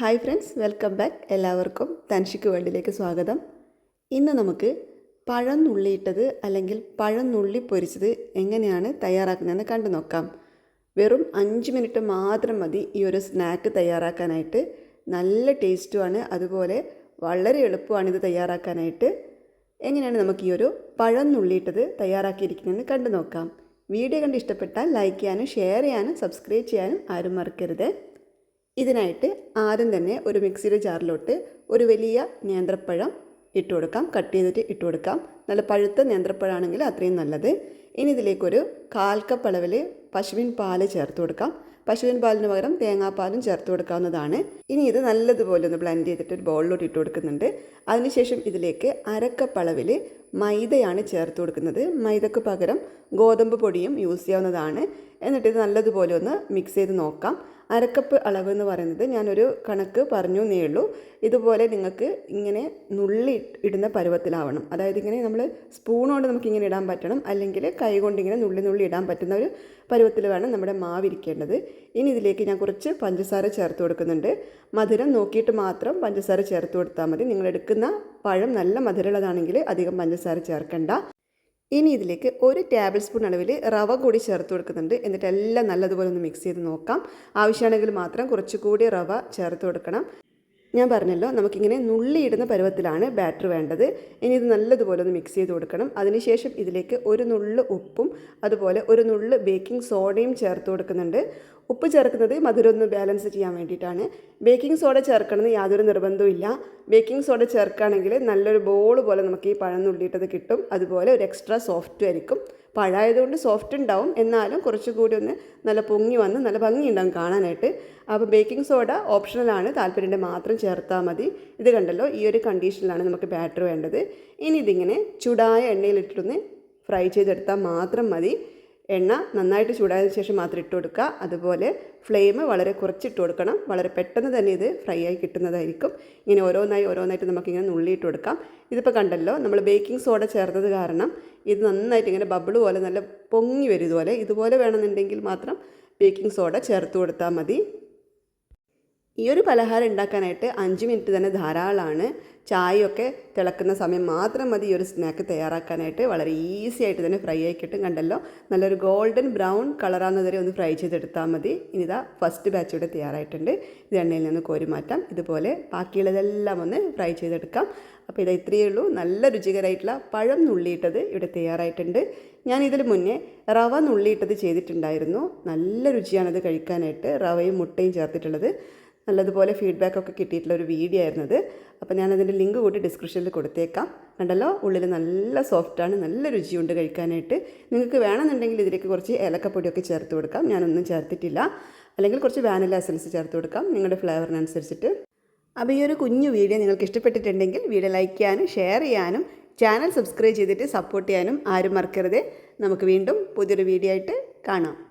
Hi friends welcome back. എല്ലാവർക്കും തൻഷിക്ക് വേൾഡിലേക്ക് സ്വാഗതം. ഇന്ന് നമുക്ക് പഴം നുള്ളിയിട്ടത് അല്ലെങ്കിൽ പഴം നുള്ളി പൊരിച്ചത് എങ്ങനെയാണ് തയ്യാറാക്കുന്നതെന്ന് കണ്ടു നോക്കാം. വെറും അഞ്ച് മിനിറ്റ് മാത്രം മതി ഈ ഒരു സ്നാക്ക് തയ്യാറാക്കാനായിട്ട്. നല്ല ടേസ്റ്റുമാണ്. അതുപോലെ വളരെ എളുപ്പമാണ് ഇത് തയ്യാറാക്കാനായിട്ട്. എങ്ങനെയാണ് നമുക്ക് ഈ ഒരു പഴം നുള്ളിയിട്ടത് തയ്യാറാക്കിയിരിക്കുന്നതെന്ന് കണ്ടു നോക്കാം. വീഡിയോ കണ്ട് ഇഷ്ടപ്പെട്ടാൽ ലൈക്ക് ചെയ്യാനും ഷെയർ ചെയ്യാനും സബ്സ്ക്രൈബ് ചെയ്യാനും ആരും മറക്കരുത്. ഇതിനായിട്ട് ആദ്യം തന്നെ ഒരു മിക്സിയുടെ ജാറിലോട്ട് ഒരു വലിയ നേന്ത്രപ്പഴം ഇട്ട് കൊടുക്കാം. കട്ട് ചെയ്തിട്ട് ഇട്ട് കൊടുക്കാം. നല്ല പഴുത്ത നേന്ത്രപ്പഴമാണെങ്കിൽ അത്രയും നല്ലത്. ഇനി ഇതിലേക്കൊരു കാൽക്കപ്പളവിൽ പശുവിൻ പാൽ ചേർത്ത് കൊടുക്കാം. പശുവിൻ പാലിന് പകരം തേങ്ങാപ്പാലും ചേർത്ത് കൊടുക്കാവുന്നതാണ്. ഇനി ഇത് നല്ലതുപോലെ ഒന്ന് ബ്ലെൻഡ് ചെയ്തിട്ട് ഒരു ബൗളിലോട്ട് ഇട്ട് കൊടുക്കുന്നുണ്ട്. അതിനുശേഷം ഇതിലേക്ക് അരക്കപ്പ് അളവിൽ മൈദയാണ് ചേർത്ത് കൊടുക്കുന്നത്. മൈദക്ക് പകരം ഗോതമ്പ് പൊടിയും യൂസ് ചെയ്യാവുന്നതാണ്. എന്നിട്ട് ഇത് നല്ലതുപോലെ ഒന്ന് മിക്സ് ചെയ്ത് നോക്കാം. അരക്കപ്പ് അളവ് എന്ന് പറയുന്നത് ഞാനൊരു കണക്ക് പറഞ്ഞു എന്നേ ഉള്ളൂ. ഇതുപോലെ നിങ്ങൾക്ക് ഇങ്ങനെ നുള്ളി ഇടുന്ന പരുവത്തിലാവണം. അതായത് ഇങ്ങനെ നമ്മൾ സ്പൂൺ കൊണ്ട് നമുക്ക് ഇങ്ങനെ ഇടാൻ പറ്റണം. അല്ലെങ്കിൽ കൈ കൊണ്ട് ഇങ്ങനെ നുള്ളി നുള്ളി ഇടാൻ പറ്റുന്ന ഒരു പരുവത്തിൽ വേണം നമ്മുടെ മാവ് ഇരിക്കേണ്ടത്. ഇനി ഇതിലേക്ക് ഞാൻ കുറച്ച് പഞ്ചസാര ചേർത്ത് കൊടുക്കുന്നുണ്ട്. മധുരം നോക്കിയിട്ട് മാത്രം പഞ്ചസാര ചേർത്ത് കൊടുത്താൽ മതി. നിങ്ങൾ എടുക്കുന്ന പഴം നല്ല മധുരമുള്ളതാണെങ്കിൽ അധികം പഞ്ചസാര ചേർക്കണ്ട. ഇനി ഇതിലേക്ക് ഒരു ടേബിൾ സ്പൂൺ അളവിൽ റവ കൂടി ചേർത്ത് കൊടുക്കുന്നുണ്ട്. എന്നിട്ട് എല്ലാം നല്ലതുപോലെ ഒന്ന് മിക്സ് ചെയ്ത് നോക്കാം. ആവശ്യമാണെങ്കിൽ മാത്രം കുറച്ചുകൂടി റവ ചേർത്ത് കൊടുക്കണം. ഞാൻ പറഞ്ഞല്ലോ നമുക്കിങ്ങനെ നുള്ളിയിടുന്ന പരുവത്തിലാണ് ബാറ്റർ വേണ്ടത്. ഇനി ഇത് നല്ലതുപോലെ ഒന്ന് മിക്സ് ചെയ്ത് കൊടുക്കണം. അതിനുശേഷം ഇതിലേക്ക് ഒരു നുള്ള് ഉപ്പും അതുപോലെ ഒരു നുള്ള് ബേക്കിംഗ് സോഡയും ചേർത്ത് കൊടുക്കുന്നുണ്ട്. ഉപ്പ് ചേർക്കുന്നത് മധുരം ഒന്ന് ബാലൻസ് ചെയ്യാൻ വേണ്ടിയിട്ടാണ്. ബേക്കിംഗ് സോഡ ചേർക്കണമെന്ന് യാതൊരു നിർബന്ധവും ഇല്ല. ബേക്കിംഗ് സോഡ ചേർക്കുകയാണെങ്കിൽ നല്ലൊരു ബോൾ പോലെ നമുക്ക് ഈ പഴം നുള്ളിയിട്ടത് കിട്ടും. അതുപോലെ ഒരു എക്സ്ട്രാ സോഫ്റ്റ് ആയിരിക്കും. പഴമായതുകൊണ്ട് സോഫ്റ്റ് ഉണ്ടാവും. എന്നാലും കുറച്ചുകൂടി ഒന്ന് നല്ല പൊങ്ങി വന്ന് നല്ല ഭംഗി ഉണ്ടാവും കാണാനായിട്ട്. അപ്പോൾ ബേക്കിംഗ് സോഡ ഓപ്ഷണലാണ് താല്പര്യന്റെ മാത്രം ചേർത്താൽ മതി. ഇത് കണ്ടല്ലോ ഈ ഒരു കണ്ടീഷനിലാണ് നമുക്ക് ബാറ്റർ വേണ്ടത്. ഇനി ഇതിങ്ങനെ ചൂടായ എണ്ണയിലിട്ടൊന്ന് ഫ്രൈ ചെയ്തെടുത്താൽ മാത്രം മതി. എണ്ണ നന്നായിട്ട് ചൂടായതിനു ശേഷം മാത്രം ഇട്ട് കൊടുക്കുക. അതുപോലെ ഫ്ലെയിം വളരെ കുറച്ചിട്ട് കൊടുക്കണം. വളരെ പെട്ടെന്ന് തന്നെ ഇത് ഫ്രൈ ആയി കിട്ടുന്നതായിരിക്കും. ഇങ്ങനെ ഓരോന്നായി ഓരോന്നായിട്ട് നമുക്കിങ്ങനെ നുള്ളിയിട്ട് കൊടുക്കാം. ഇതിപ്പോൾ കണ്ടല്ലോ നമ്മൾ ബേക്കിംഗ് സോഡ ചേർത്തത് കാരണം ഇത് നന്നായിട്ട് ഇങ്ങനെ ബബിൾ പോലെ നല്ല പൊങ്ങി വരും ഇതുപോലെ. ഇതുപോലെ വേണമെന്നുണ്ടെങ്കിൽ മാത്രം ബേക്കിംഗ് സോഡ ചേർത്ത് കൊടുത്താൽ മതി. ഈ ഒരു പലഹാരം ഉണ്ടാക്കാനായിട്ട് അഞ്ച് മിനിറ്റ് തന്നെ ധാരാളമാണ്. ചായയൊക്കെ തിളക്കുന്ന സമയം മാത്രം മതി ഈ ഒരു സ്നാക്ക് തയ്യാറാക്കാനായിട്ട്. വളരെ ഈസി ആയിട്ട് തന്നെ ഫ്രൈ ആയി കിട്ടും കണ്ടല്ലോ. നല്ലൊരു ഗോൾഡൻ ബ്രൗൺ കളറാകുന്നത് വരെ ഒന്ന് ഫ്രൈ ചെയ്തെടുത്താൽ മതി. ഇനി ഇതാ ഫസ്റ്റ് ബാച്ച് ഇവിടെ തയ്യാറായിട്ടുണ്ട്. ഇത് എണ്ണയിൽ നിന്ന് കോരി മാറ്റാം. ഇതുപോലെ ബാക്കിയുള്ളതെല്ലാം ഒന്ന് ഫ്രൈ ചെയ്തെടുക്കാം. അപ്പോൾ ഇത് ഇത്രയേ ഉള്ളൂ. നല്ല രുചികരമായിട്ടുള്ള പഴം നുള്ളിയിട്ടത് ഇവിടെ തയ്യാറായിട്ടുണ്ട്. ഞാൻ ഇതിൽ മുന്നേ റവ നുള്ളിയിട്ടത് ചെയ്തിട്ടുണ്ടായിരുന്നു. നല്ല രുചിയാണത് കഴിക്കാനായിട്ട് റവയും മുട്ടയും ചേർത്തിട്ടുള്ളത്. നല്ലതുപോലെ ഫീഡ്ബാക്ക് ഒക്കെ കിട്ടിയിട്ടുള്ള ഒരു വീഡിയോ ആയിരുന്നത്. അപ്പോൾ ഞാനതിന്റെ ലിങ്ക് കൂടി ഡിസ്ക്രിപ്ഷനിൽ കൊടുത്തേക്കാം. കണ്ടല്ലോ? ഉള്ളിൽ നല്ല സോഫ്റ്റാണ് നല്ല രുചിയുണ്ട് കഴിക്കാനായിട്ട്. നിങ്ങൾക്ക് വേണമെന്നുണ്ടെങ്കിൽ ഇതിലേക്ക് കുറച്ച് ഏലക്കപ്പൊടിയൊക്കെ ചേർത്ത് കൊടുക്കാം. ഞാനൊന്നും ചേർത്തിട്ടില്ല. അല്ലെങ്കിൽ കുറച്ച് വാനില എസൻസ് ചേർത്ത് കൊടുക്കാം. നിങ്ങളുടെ ഫ്ലേവറിനനുസരിച്ചിട്ട് അപ്പോൾ ഈ ഒരു കുഞ്ഞു വീഡിയോ നിങ്ങൾക്ക് ഇഷ്ടപ്പെട്ടിട്ടുണ്ടെങ്കിൽ വീഡിയോ ലൈക്ക് ചെയ്യാനും ഷെയർ ചെയ്യാനും ചാനൽ സബ്സ്ക്രൈബ് ചെയ്തിട്ട് സപ്പോർട്ട് ചെയ്യാനും ആരും മറക്കരുത്. നമുക്ക് വീണ്ടും പുതിയൊരു വീഡിയോ ആയിട്ട് കാണാം.